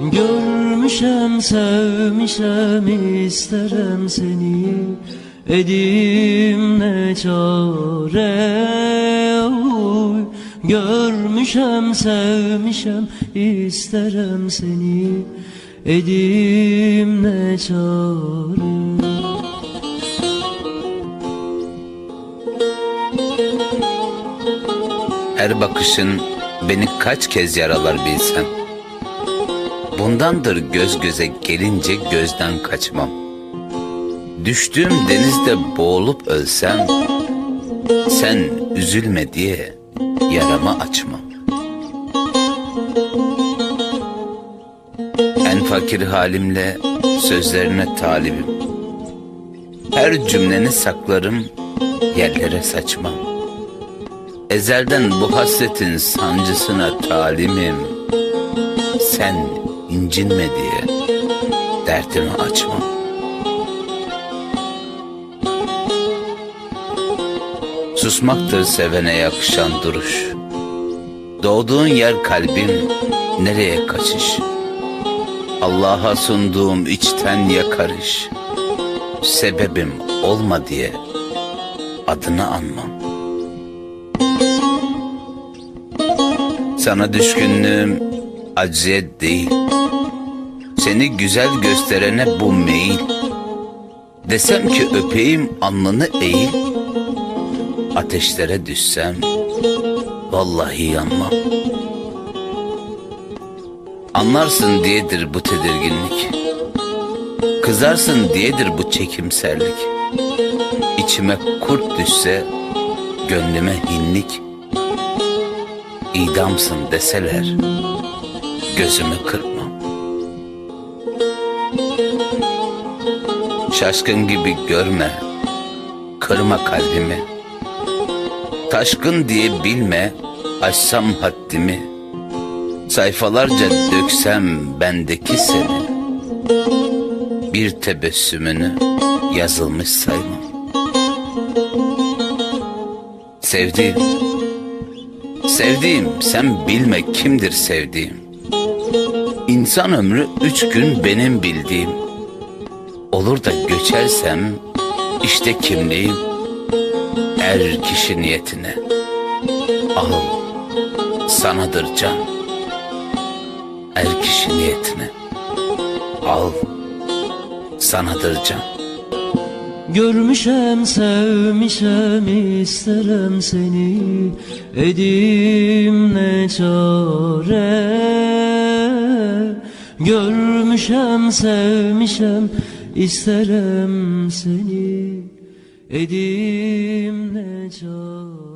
Görmüşem sevmişem isterem seni. Edim ne çare oy. Görmüşem sevmişem isterem seni. Edim ne çare. Her bakışın beni kaç kez yaralar bilsen. Bundandır göz göze gelince gözden kaçmam. Düştüğüm denizde boğulup ölsem, sen üzülme diye yaramı açmam. En fakir halimle sözlerine talibim. Her cümleni saklarım, yerlere saçmam. Ezelden bu hasretin sancısına talimim. Sen incinme diye derdimi açmam. Susmaktır sevene yakışan duruş. Doğduğun yer kalbim, nereye kaçış? Allah'a sunduğum içten yakarış. Sebebim olma diye adını anmam. Sana düşkünlüğüm acziyet değil. Seni güzel gösterene bu meyil. Desem ki öpeyim alnını eğil. Ateşlere düşsem vallahi yanmam. Anlarsın diyedir bu tedirginlik. Kızarsın diyedir bu çekimserlik. İçime kurt düşse gönlüme hinlik idamsın deseler gözümü kırpmam. Şaşkın gibi görme, kırma kalbimi. Taşkın diye bilme, açsam haddimi. Sayfalarca döksem bendeki seni. Bir tebessümünü yazılmış saymam. Sevdiğim, Sevdiğim sen bilme kimdir sevdiğim. İnsan ömrü üç gün benim bildiğim. Olur da göçersem işte kimliğim. Er kişi niyetine. Al sanadır can. Er kişi niyetine. Al sanadır can. Görmüşem sevmişem isterem seni Edim ne çare Görmüşem sevmişem isterem seni Edim ne çare